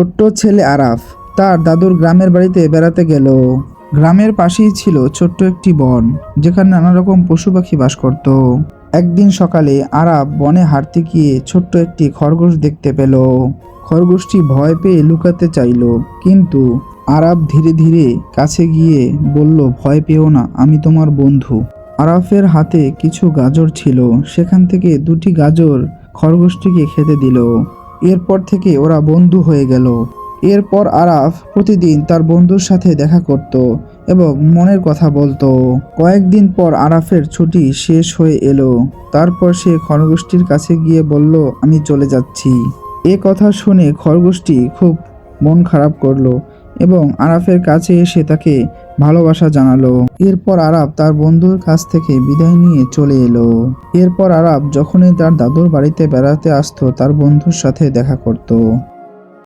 ছোট্ট ছেলে আরাফ তার দাদুর গ্রামের বাড়িতে বেড়াতে গেল। গ্রামের পাশেই ছিল ছোট্ট একটি বন, যেখানে নানা রকম পশু পাখি বাস করত। একদিন সকালে আরাফ বনে হাঁটতে গিয়ে ছোট্ট একটি খরগোশ দেখতে পেল। খরগোশটি ভয় পেয়ে লুকাতে চাইল, কিন্তু আরাফ ধীরে ধীরে কাছে গিয়ে বলল, ভয় পেও না, আমি তোমার বন্ধু। আরাফের হাতে কিছু গাজর ছিল, সেখান থেকে দুটি গাজর খরগোশটিকে খেতে দিল। এরপর থেকে ওরা বন্ধু হয়ে গেল। এরপর আরাফ প্রতিদিন তার বন্ধুর সাথে দেখা করত এবং মনের কথা বলতো। কয়েকদিন পর আরাফের ছুটি শেষ হয়ে এলো। তারপর সে খরগোষ্ঠীর কাছে গিয়ে বলল, আমি চলে যাচ্ছি। এ কথা শুনে খরগোশটি খুব মন খারাপ করল। এবং আরাফের কাছে এসে তাকে ভালোবাসা জানালো। এরপর আরাফ তার বন্ধুর কাছ থেকে বিদায় নিয়ে চলে এলো। এরপর আরাফ যখনই তার দাদুর বাড়িতে বেড়াতে আসতো, তার বন্ধুর সাথে দেখা করত।